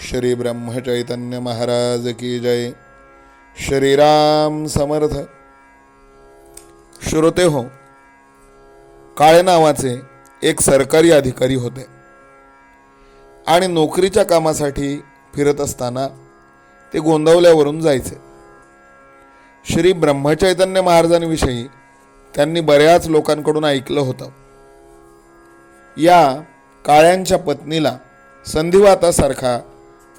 श्री ब्रह्मचैतन्य महाराज की जय। श्रीराम समर्थ। श्रोते हो काळे नावाचे एक सरकारी अधिकारी होते आणि नोकरीच्या कामासाठी फिरत असताना ते गोंदवल्यावरून जायचे. श्री ब्रह्मचैतन्य महाराजांविषयी त्यांनी बऱ्याच लोकांकडून ऐकलं होतं. या काळ्यांच्या पत्नीला संधिवातासारखा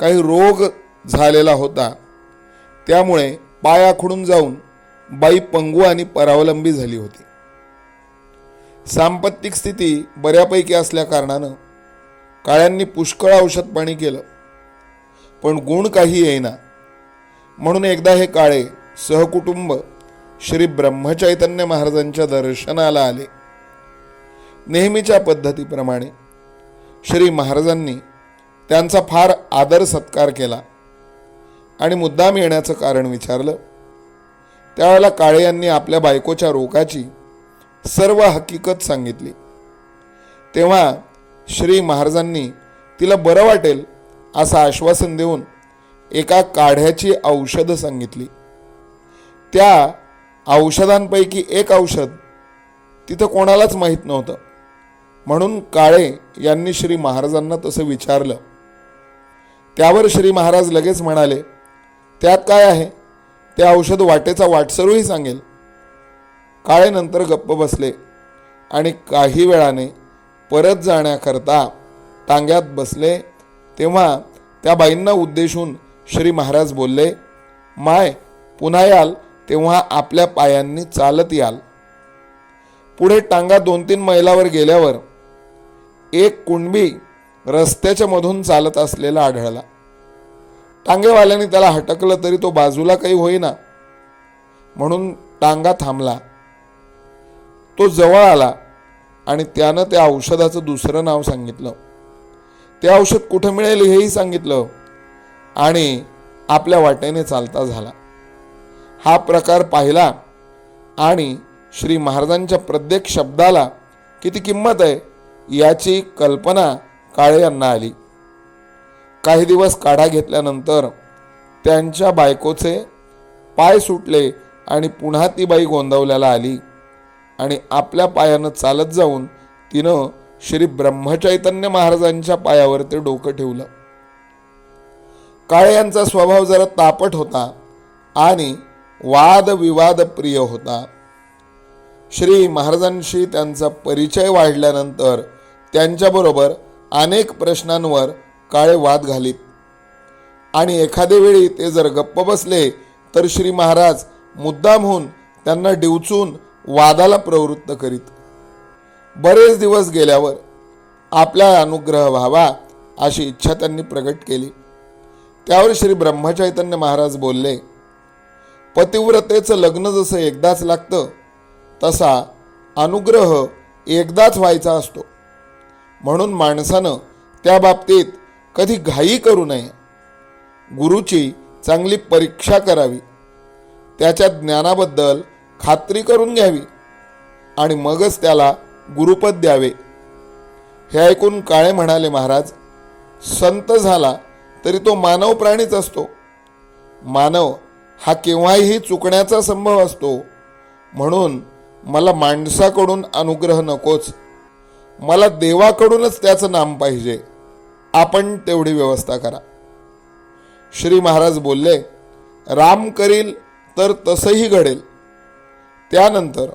काही रोग झालेला होता. त्यामुळे पाय आखडून जाऊन बाई पंगू आणि परावलंबी झाली होती. सांपत्तिक स्थिती बऱ्यापैकी असल्या कारणानं काळ्यांनी पुष्कळ औषध पाणी केलं पण गुण काही येईना. म्हणून एकदा हे काळे सहकुटुंब श्री ब्रह्मचैतन्य महाराजांच्या दर्शनाला आले. नेहमीच्या पद्धतीप्रमाणे श्री महाराजांनी त्यांचा फार आदर सत्कार केला आणि मुद्दाम येण्याचं कारण विचारलं. त्यावेळेला काळे यांनी आपल्या बायकोच्या रोगाची सर्व हकीकत सांगितली. तेव्हा श्री महाराजांनी तिला बरं वाटेल असं आश्वासन देऊन एका काढ्याची औषधं सांगितली. त्या औषधांपैकी एक औषध तिथं कोणालाच माहीत नव्हतं. म्हणून काळे यांनी श्री महाराजांना तसं विचारलं. त्यावर श्री महाराज लगेच म्हणाले त्यात काय आहे? ते औषध वाटेचा वाटसरूही सांगेल. काळेनंतर गप्प बसले आणि काही वेळाने परत जाण्याकरता टांग्यात बसले तेव्हा त्या बाईंना उद्देशून श्री महाराज बोलले माय पुन्हा याल तेव्हा आपल्या पायांनी चालत याल. पुढे टांगा दोन तीन मैलावर गेल्यावर एक कुणबी रस्त्याच्या मधून चालत असलेला आढळला. टांगेवाल्याने त्याला हटकलं तरी तो बाजूला काही होईना. म्हणून टांगा थांबला. तो जवळ आला आणि त्यानं त्या औषधाचं दुसरं नाव सांगितलं. ते औषध कुठं मिळेल हेही सांगितलं आणि आपल्या वाटेने चालता झाला. हा प्रकार पाहिला आणि श्री महाराजांच्या प्रत्येक शब्दाला किती किंमत आहे याची कल्पना काळे यांना आली. काही दिवस काढा घेतल्यानंतर त्यांच्या बायकोचे पाय सुटले आणि पुन्हा ती बाई गोंदवल्याला आली आणि आपल्या पायानं चालत जाऊन तिनं श्री ब्रह्मचैतन्य महाराजांच्या पायावर ते डोकं ठेवलं. काळे यांचा स्वभाव जरा तापट होता आणि वादविवाद प्रिय होता. श्री महाराजांशी त्यांचा परिचय वाढल्यानंतर त्यांच्याबरोबर अनेक प्रश्नांवर काळे वाद घालीत. आणि एखाद्या वेळी ते जर गप्प बसले तर श्री महाराज मुद्दाम होऊन त्यांना डिवचून वादाला प्रवृत्त करीत. बरेच दिवस गेल्यावर आपला अनुग्रह व्हावा अशी इच्छा त्यांनी प्रकट केली. त्यावर श्री ब्रह्मचैतन्य महाराज बोलले पतिव्रतेचं लग्न जसं एकदाच लागतं तसा अनुग्रह एकदाच व्हायचा असतो. म्हणून माणसानं त्या बाबतीत कधी घाई करू नये. गुरुची चांगली परीक्षा करावी. त्याच्या ज्ञानाबद्दल खात्री करून घ्यावी आणि मगच त्याला गुरुपद द्यावे. हे ऐकून काळे म्हणाले महाराज संत झाला तरी तो मानव प्राणीच असतो. मानव हा केव्हाही चुकण्याचा संभव असतो. म्हणून मला माणसाकडून अनुग्रह नकोच. मला देवाकडूनच त्याचं नाम पाहिजे. आपण तेवढी व्यवस्था करा. श्री महाराज बोलले राम करील तर तसंही घडेल. त्यानंतर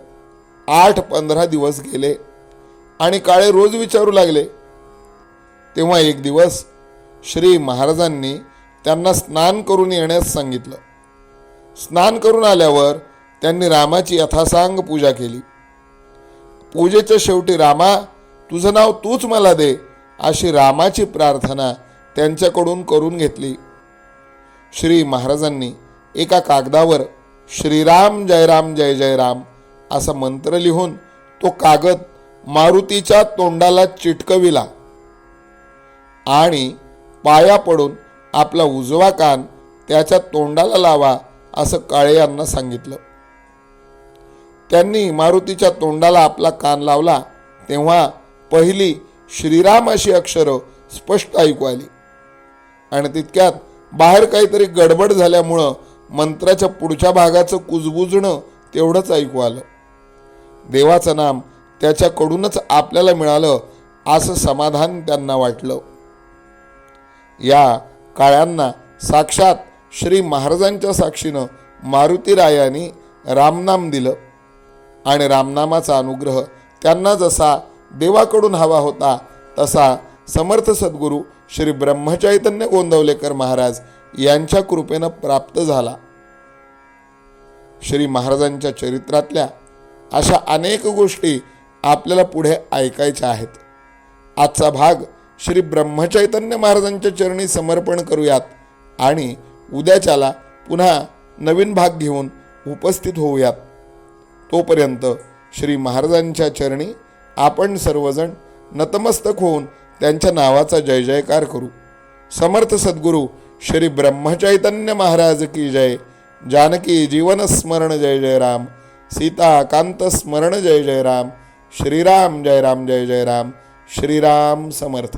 आठ पंधरा दिवस गेले आणि काळे रोज विचारू लागले. तेव्हा एक दिवस श्री महाराजांनी त्यांना स्नान करून येण्यास सांगितलं. स्नान करून आल्यावर त्यांनी रामाची यथासांग पूजा केली. पूजेच्या शेवटी रामा तुझं नाव तूच मला दे अशी रामाची प्रार्थना त्यांच्याकडून करून घेतली. श्री महाराजांनी एका कागदावर श्रीराम जय राम जय जय राम असा मंत्र लिहून तो कागद मारुतीच्या तोंडाला चिटकविला. आणि पाया पडून आपला उजवा कान त्याच्या तोंडाला लावा असं काळे यांना सांगितलं. त्यांनी मारुतीच्या तोंडाला आपला कान लावला तेव्हा पहिली श्रीराम अशी अक्षरं स्पष्ट ऐकू आली. आणि तितक्यात बाहेर काहीतरी गडबड झाल्यामुळं मंत्राच्या पुढच्या भागाचं कुजबुजणं तेवढंच ऐकू आलं. देवाचं नाम त्याच्याकडूनच आपल्याला मिळालं असं समाधान त्यांना वाटलं. या काळ्यांना साक्षात श्री महाराजांच्या साक्षीनं मारुतीरायांनी रामनाम दिलं. आणि रामनामाचा अनुग्रह त्यांना जसा देवाकडून हवा होता तसा समर्थ सद्गुरू श्री ब्रह्मचैतन्य गोंदवलेकर महाराज यांच्या कृपेनं प्राप्त झाला. श्री महाराजांच्या चरित्रातल्या अशा अनेक गोष्टी आपल्याला पुढे ऐकायच्या आहेत. आजचा भाग श्री ब्रह्मचैतन्य महाराजांच्या चरणी समर्पण करूयात आणि उद्याच्याला पुन्हा नवीन भाग घेऊन उपस्थित होऊयात. तोपर्यंत श्री महाराजांच्या चरणी आपण सर्वजण नतमस्तक होऊन त्यांच्या नावाचा जय जयकार करू. समर्थ सद्गुरू श्री ब्रह्मचैतन्य महाराज की जय. जानकी जीवन स्मरण जय जय राम. सीता कांत स्मरण जय जय राम. श्रीराम जय राम जय जय राम. श्रीराम समर्थ.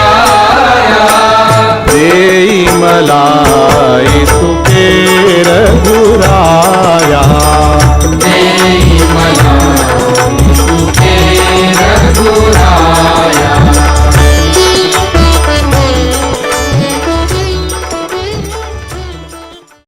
கமலாய்